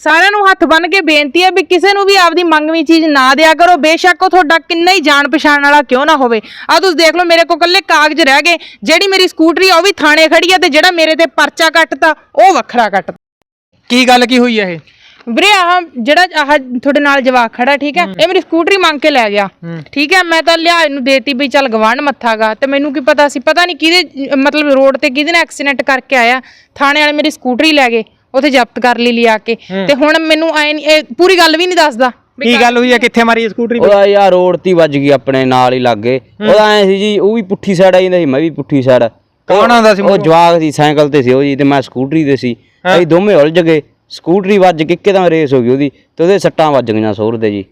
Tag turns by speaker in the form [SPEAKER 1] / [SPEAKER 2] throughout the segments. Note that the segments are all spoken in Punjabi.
[SPEAKER 1] ਸਾਰਿਆਂ ਨੂੰ ਹੱਥ ਬੰਨ ਕੇ ਬੇਨਤੀ ਹੈ ਵੀ ਕਿਸੇ ਨੂੰ ਵੀ ਆਪਦੀ ਮੰਗਵੀਂ ਚੀਜ਼ ਨਾ ਦਿਆ ਕਰੋ। ਬੇਸ਼ੱਕ ਉਹ ਤੁਹਾਡਾ ਕਿੰਨਾ ਹੀ ਜਾਣ ਪਛਾਣ ਵਾਲਾ ਕਿਉਂ ਨਾ ਹੋਵੇ। ਆ ਤੁਸੀਂ ਦੇਖ ਲਓ ਮੇਰੇ ਕੋਲ ਕੱਲੇ ਕਾਗਜ਼ ਰਹਿ ਗਏ। ਜਿਹੜੀ ਮੇਰੀ ਸਕੂਟਰੀ ਉਹ ਵੀ ਥਾਣੇ ਖੜੀ ਆ ਤੇ ਜਿਹੜਾ ਮੇਰੇ ਤੇ ਪਰਚਾ ਕੱਟਤਾ ਉਹ ਵੱਖਰਾ ਕੱਟ
[SPEAKER 2] ਕੀ ਗੱਲ ਕੀ ਹੋਈ ਆ ਇਹ?
[SPEAKER 1] ਵੀਰੇ ਆਹ ਜਿਹੜਾ ਆਹ ਤੁਹਾਡੇ ਨਾਲ ਜਵਾਕ ਖੜਾ ਠੀਕ ਹੈ? ਇਹ ਮੇਰੀ ਸਕੂਟਰੀ ਮੰਗ ਕੇ ਲੈ ਗਿਆ। ਠੀਕ ਹੈ ਮੈਂ ਤਾਂ ਲਿਆ ਇਹਨੂੰ ਦੇਤੀ ਵੀ ਚੱਲ ਗਵਾਂਢ ਮੱਥਾਗਾ ਤੇ ਮੈਨੂੰ ਕੀ ਪਤਾ ਸੀ ਪਤਾ ਨਹੀਂ ਕਿਹਦੇ ਮਤਲਬ ਰੋਡ ਤੇ ਕਿਹਦੇ ਨਾਲ ਐਕਸੀਡੈਂਟ ਕਰਕੇ ਆਇਆ। ਥਾਣੇ ਵਾਲੇ ਮੇਰੀ ਸਕੂਟਰੀ ਲੈ ਗਏ। ਉੱਥੇ ਜ਼ਬਤ ਕਰ ਲਈ ਲਿਆ ਕੇ। ਤੇ ਹੁਣ ਮੈਨੂੰ ਐ ਨਹੀਂ ਇਹ ਪੂਰੀ ਗੱਲ ਵੀ ਨਹੀਂ ਦੱਸਦਾ
[SPEAKER 2] ਕੀ ਗੱਲ ਹੋਈ ਆ? ਕਿੱਥੇ ਮਾਰੀ ਸਕੂਟਰੀ
[SPEAKER 3] ਉਹਦਾ ਯਾਰ ਰੋਡ ਤੇ ਵੱਜ ਗਈ ਆਪਣੇ ਨਾਲ ਹੀ ਲੱਗੇ। ਉਹਦਾ ਐ ਸੀ ਜੀ ਉਹ ਵੀ ਪੁੱਠੀ ਸਾਈਡ ਆਈ ਜਾਂਦਾ ਸੀ ਮੈਂ ਵੀ ਪੁੱਠੀ ਸਾਈਡ
[SPEAKER 2] ਕੌਣ ਆਉਂਦਾ ਸੀ
[SPEAKER 3] ਉਹ ਜਵਾਕ ਸੀ ਸਾਈਕਲ ਤੇ ਸੀ ਉਹ ਜੀ ਤੇ ਮੈਂ ਸਕੂਟਰੀ ਤੇ ਸੀ। ਅਸੀਂ ਦੋਵੇਂ ਉਲਝ ਗਏ। ਸਕੂਟਰੀ ਵੱਜ ਕੇ ਇੱਕਦਮ ਰੇਸ ਹੋ ਗਈ ਉਹਦੀ ਤੇ ਉਹਦੇ ਸੱਟਾਂ ਵੱਜ ਗਈਆਂ ਸੋਰ ਦੇ ਜੀ।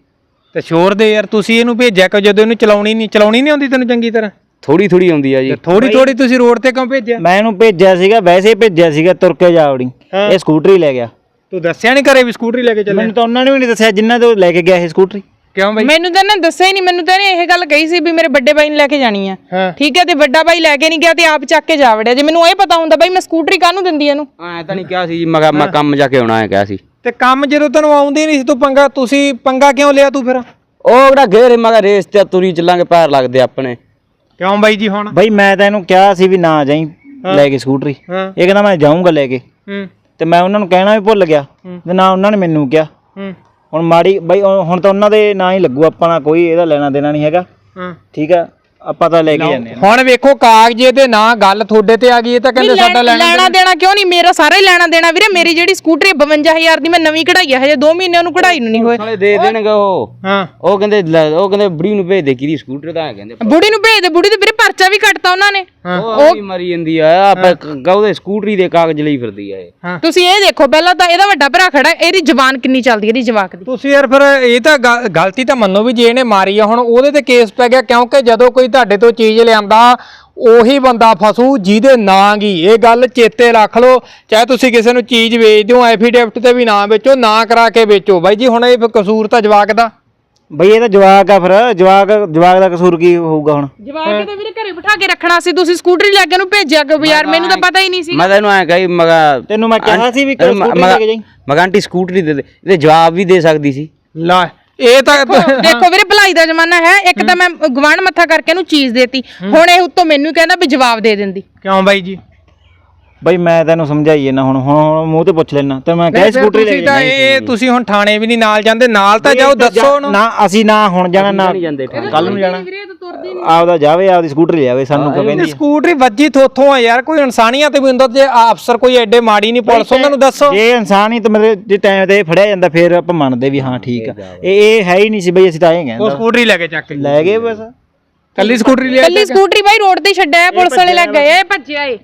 [SPEAKER 2] ਤੇ ਸ਼ੋਰ ਦੇ ਯਾਰ ਤੁਸੀਂ ਇਹਨੂੰ ਭੇਜਿਆ ਕਿ ਜਦੋਂ ਇਹਨੂੰ ਚਲਾਉਣੀ ਨਹੀਂ ਚਲਾਉਣੀ ਨਹੀਂ ਆਉਂਦੀ ਤੈਨੂੰ ਚੰਗੀ ਤਰ੍ਹਾਂ?
[SPEAKER 3] ਥੋੜੀ ਥੋੜੀ ਆਉਂਦੀ ਆ ਜੀ।
[SPEAKER 2] ਥੋੜੀ ਥੋੜੀ ਤੁਸੀਂ ਰੋਡ ਤੇ ਕਿਉਂ ਭੇਜਿਆ?
[SPEAKER 4] ਮੈਂ ਇਹਨੂੰ ਭੇਜਿਆ ਸੀਗਾ ਵੈਸੇ ਹੀ ਭੇਜਿਆ ਸੀਗਾ ਤੁਰ ਕੇ ਜਾਵੜੀ ਇਹ ਸਕੂਟਰੀ ਲੈ ਗਿਆ।
[SPEAKER 2] ਤੂੰ ਦੱਸਿਆ ਨਹੀਂ ਘਰੇ ਵੀ ਸਕੂਟਰੀ ਲੈ ਕੇ ਚੱਲੇ
[SPEAKER 4] ਮੈਨੂੰ ਤਾਂ ਉਹਨਾਂ ਨੇ ਵੀ ਨਹੀਂ ਦੱਸਿਆ ਜਿੰਨਾਂ ਤੋਂ ਲੈ ਕੇ ਗਿਆ ਇਹ ਸਕੂਟਰੀ।
[SPEAKER 2] ਕਿਉਂ ਬਾਈ?
[SPEAKER 1] ਮੈਨੂੰ ਤਾਂ ਨਾ ਦੱਸਿਆ ਹੀ ਨਹੀਂ ਮੈਨੂੰ ਤਾਂ ਇਹਨੇ ਇਹ ਗੱਲ ਕਹੀ ਸੀ ਵੀ ਮੇਰੇ ਵੱਡੇ ਬਾਈ ਨੂੰ ਲੈ ਕੇ ਜਾਣੀ ਆ।
[SPEAKER 2] ਹਾਂ।
[SPEAKER 1] ਠੀਕ ਹੈ ਤੇ ਵੱਡਾ ਬਾਈ ਲੈ ਕੇ ਨਹੀਂ ਗਿਆ ਤੇ ਆਪ ਚੱਕ ਕੇ ਜਾ ਵੜਿਆ। ਜੇ ਮੈਨੂੰ ਇਹ ਪਤਾ ਹੁੰਦਾ ਬਾਈ ਮੈਂ ਸਕੂਟਰੀ ਕਾਹਨੂੰ ਦਿੰਦੀ ਇਹਨੂੰ?
[SPEAKER 3] ਐ ਤਾਂ ਨਹੀਂ ਕਿਹਾ ਸੀ ਜੀ ਮੈਂ ਕੰਮ ਜਾ ਕੇ ਆਉਣਾ ਹੈ ਕਿਹਾ ਸੀ।
[SPEAKER 2] ਤੇ ਕੰਮ ਜਦੋਂ ਤੈਨੂੰ ਆਉਂਦੀ ਨਹੀਂ ਸੀ ਤੂੰ ਪੰਗਾ ਤੁਸੀਂ ਪੰਗਾ ਕਿਉਂ ਲਿਆ ਤੂੰ ਫਿਰ?
[SPEAKER 3] ਉਹ ਕਿਹੜਾ ਗੇਰ ਮੈਂ ਕਿਹਾ ਰੇਸ ਤੇ ਤੁਰੀ ਚੱਲਾਂਗੇ ਪੈਰ ਲੱਗਦੇ ਆਪਣੇ।
[SPEAKER 2] ਕਿਉਂ ਬਾਈ ਜੀ ਹੁਣ?
[SPEAKER 4] ਬਈ ਮੈਂ ਤਾਂ ਇਹਨੂੰ ਕਿਹਾ ਸੀ ਵੀ ਨਾ ਜਾਈ ਲੈ ਕੇ ਸਕੂਟਰੀ।
[SPEAKER 2] ਹਾਂ।
[SPEAKER 4] ਇਹ ਕਹਿੰਦਾ ਮੈਂ ਜਾਊਂਗਾ ਲੈ ਕੇ।
[SPEAKER 2] ਹੂੰ।
[SPEAKER 4] ਤੇ ਮੈਂ ਉਹਨਾਂ ਨੂੰ ਕਹਿਣਾ ਵੀ ਭੁੱਲ ਗਿਆ। ਤੇ ਨਾ ਉਹਨਾਂ ਨੇ ਮੈਨੂੰ ਕਿਹਾ।
[SPEAKER 2] ਹੂੰ।
[SPEAKER 4] ਹੁਣ ਮਾੜੀ ਬਈ ਹੁਣ ਤਾਂ ਉਹਨਾਂ ਦੇ ਨਾਂ ਹੀ ਲੱਗੂ ਆਪਾਂ ਨਾਲ ਕੋਈ ਇਹਦਾ ਲੈਣਾ ਦੇਣਾ ਨਹੀਂ ਹੈਗਾ।
[SPEAKER 2] ਹਾਂ।
[SPEAKER 4] ਠੀਕ ਆ। ਆਪਾਂ ਤਾਂ ਲੈ ਕੇ ਜਾਂਦੇ ਹਾਂ।
[SPEAKER 2] ਹੁਣ ਵੇਖੋ ਕਾਗਜ਼ੇ ਤੇ ਨਾ ਗੱਲ ਤੁਹਾਡੇ ਤੇ ਆ ਗਈ ਇਹ ਤਾਂ ਕਹਿੰਦੇ ਸਾਡਾ ਲੈਣਾ
[SPEAKER 1] ਲੈਣਾ ਦੇਣਾ। ਕਿਉਂ ਨਹੀਂ? ਮੇਰਾ ਸਾਰਾ ਹੀ ਲੈਣਾ ਦੇਣਾ ਵੀਰੇ। ਮੇਰੀ ਜਿਹੜੀ ਸਕੂਟਰੀ 52000 ਦੀ ਮੈਂ ਨਵੀਂ ਕਢਾਈ ਆ ਹਜੇ 2 ਮਹੀਨੇ ਉਹਨੂੰ ਕਢਾਈ ਨੂੰ ਨਹੀਂ ਹੋਏ।
[SPEAKER 3] ਨਾਲੇ ਦੇ ਦੇਣਗੇ ਉਹ।
[SPEAKER 2] ਹਾਂ।
[SPEAKER 3] ਉਹ ਕਹਿੰਦੇ ਲੈ- ਉਹ ਕਹਿੰਦੇ ਬੜੀ ਨੂੰ ਭੇਜ ਦੇ ਕਿਹਦੀ ਸਕੂਟਰ ਤਾਂ ਹੈ ਕਹਿੰਦੇ
[SPEAKER 1] ਬੁੜੀ ਨੂੰ ਭੇਜ ਦੇ ਬੁੜੀ ਤੇ ਵੀਰੇ ਪਰਚਾ ਵੀ ਕੱਟਤਾ ਉਹਨਾਂ ਨੇ।
[SPEAKER 3] ਉਹ ਵੀ ਮਰੀ ਜਾਂਦੀ ਆ ਆਪਾਂ ਉਹਦੇ ਸਕੂਟਰੀ ਦੇ ਕਾਗਜ਼ ਲਈ ਫਿਰਦੀ ਆ ਇਹ।
[SPEAKER 1] ਤੁਸੀਂ ਇਹ ਦੇਖੋ ਪਹਿਲਾਂ ਤਾਂ ਇਹਦਾ ਵੱਡਾ ਭਰਾ ਖੜਾ ਇਹਦੀ ਜ਼ਬਾਨ ਕਿੰਨੀ ਚੱਲਦੀ ਹੈ ਇਹਦੀ ਜਵਾਕ ਦੀ।
[SPEAKER 2] ਤੁਸੀਂ ਯਾਰ ਫਿਰ ਇਹ ਤਾਂ ਗ- ਗਲਤੀ ਤਾਂ ਮੰਨੋ ਵੀ ਜੇ ਇਹਨੇ ਮਾਰੀ ਆ ਹੁਣ ਉਹਦੇ ਤੇ ਕੇਸ ਪੈ ਗਿਆ ਕਿਉਂਕਿ ਜਦੋਂ ਕੋਈ ਤੁਹਾਡੇ ਤੋਂ ਚੀਜ਼ ਲਿਆਂਦਾ ਉਹੀ ਬੰਦਾ ਫਸੂ ਜਿਹਦੇ ਨਾਂ ਗੀ। ਇਹ ਗੱਲ ਚੇਤੇ ਰੱਖ ਲਓ ਚਾਹੇ ਤੁਸੀਂ ਕਿਸੇ ਨੂੰ ਚੀਜ਼ ਵੇਚ ਦਿਓ ਐਫੀਡੇਵਿਟ ਤੇ ਵੀ ਨਾ ਵੇਚੋ ਨਾ ਕਰਾ ਕੇ ਵੇਚੋ। ਬਾਈ ਜੀ ਹੁਣ ਇਹ ਕਸੂਰ ਤਾਂ ਜਵਾਕ ਦਾ?
[SPEAKER 4] ਬਈ ਇਹ ਤਾਂ ਜਵਾਕ ਆ ਫਿਰ। ਜਵਾਕ ਜਵਾਕ ਦਾ ਕਸੂਰ ਕੀ ਹੋਊਗਾ ਹੁਣ?
[SPEAKER 1] ਜਵਾਕ ਤੇ ਵੀਰੇ ਘਰੇ ਬਿਠਾ ਕੇ ਰੱਖਣਾ ਸੀ। ਤੁਸੀਂ ਸਕੂਟਰੀ ਲੈ ਕੇ ਉਹਨੂੰ ਭੇਜਿਆ ਕਿ ਯਾਰ? ਮੈਨੂੰ ਤਾਂ ਪਤਾ ਹੀ ਨਹੀਂ ਸੀ
[SPEAKER 3] ਮੈਂ ਤਾਂ ਇਹਨੂੰ ਐ ਕਹੀ ਮਗਾ
[SPEAKER 4] ਤੈਨੂੰ ਮੈਂ ਕਿਹਾ ਸੀ ਵੀ ਕਿ ਸਕੂਟਰੀ ਲੈ ਕੇ ਜਾਈ।
[SPEAKER 3] ਮਗਾ ਆਂਟੀ ਸਕੂਟਰੀ ਦੇ ਦੇ। ਇਹਦੇ ਜਵਾਬ ਵੀ ਦੇ ਸਕਦੀ ਸੀ।
[SPEAKER 2] ਲੈ ਇਹ ਤਾਂ
[SPEAKER 1] ਦੇਖੋ ਵੀਰੇ ਭਲਾਈ ਦਾ ਜ਼ਮਾਨਾ ਹੈ। ਇੱਕ ਤਾਂ ਮੈਂ ਗਵਾਂਢ ਮੱਥਾ ਕਰਕੇ ਇਹਨੂੰ ਚੀਜ਼ ਦੇਤੀ। ਹੁਣ ਇਹ ਉੱਤੋਂ ਮੈਨੂੰ ਕਹਿੰਦਾ ਵੀ ਜਵਾਬ ਦੇ ਦਿੰਦੀ।
[SPEAKER 2] ਕਿਉਂ ਬਾਈ ਜੀ?
[SPEAKER 4] ਬਈ ਮੈਂ ਤੈਨੂੰ ਸਮਝਾਈਏ ਨਾ ਹੁਣ ਹੁਣ ਹੁਣ ਮੂੰਹ ਤੇ ਪੁੱਛ ਲੈਣਾ ਤੇ ਮੈਂ ਕਿਹਾ ਸਕੂਟਰੀ ਲੈ
[SPEAKER 2] ਤੁਸੀਂ ਤਾਂ ਇਹ ਤੁਸੀਂ ਹੁਣ ਥਾਣੇ ਵੀ ਨਹੀਂ ਨਾਲ ਜਾਂਦੇ ਨਾਲ ਤਾਂ ਜਾਓ ਦੱਸੋ ਉਹਨੂੰ।
[SPEAKER 4] ਨਾ ਅਸੀਂ ਨਾ ਹੁਣ ਜਾਣਾ ਨਾ ਕੱਲ ਨੂੰ ਜਾਣਾ। ਆਪਦਾ ਜਾਵੇ ਆਪਦੀ ਸਕੂਟਰੀ ਲਿਆਵੇ ਸਾਨੂੰ ਕਿਉਂ ਕਹਿੰਦੀ
[SPEAKER 2] ਸਕੂਟਰੀ ਵੱਜੀ ਥੋਥੋਂ ਆ ਯਾਰ ਕੋਈ ਇਨਸਾਨੀਅਤ ਵੀ ਹੁੰਦਾ ਜੇ ਆ ਅਫਸਰ ਕੋਈ ਐਡੇ ਮਾੜੀ ਨਹੀਂ ਪੁਲਿਸ ਉਹਨਾਂ ਨੂੰ ਦੱਸੋ।
[SPEAKER 4] ਜੇ ਇਨਸਾਨ ਹੀ ਤਾਂ ਮਤਲਬ ਜੇ ਟਾਈਮ ਤੇ ਫੜਿਆ ਜਾਂਦਾ ਫਿਰ ਆਪਾਂ ਮੰਨਦੇ ਵੀ ਹਾਂ ਠੀਕ ਆ। ਇਹ ਇਹ ਹੈ ਹੀ ਨਹੀਂ ਸੀ ਬਈ ਅਸੀਂ ਤਾਂ ਇਹ
[SPEAKER 2] ਉਹ
[SPEAKER 4] ਕਹਿੰਦਾ
[SPEAKER 2] ਸਕੂਟਰੀ ਲੈ ਕੇ ਚੱਕ ਕੇ
[SPEAKER 4] ਲੈ ਗਏ ਬਸ।
[SPEAKER 2] ਕੱਲੀ ਸਕੂਟਰੀ ਲਿਆ
[SPEAKER 1] ਕੱਲੀ ਸਕੂਟਰੀ ਬਾਈ ਰੋਡ ਤੇ ਛੱਡਿਆ ਪੁਲਿਸ ਵਾਲੇ ਲੱਗ ਗਏ ਇਹ ਭੱਜਿਆ ਏ।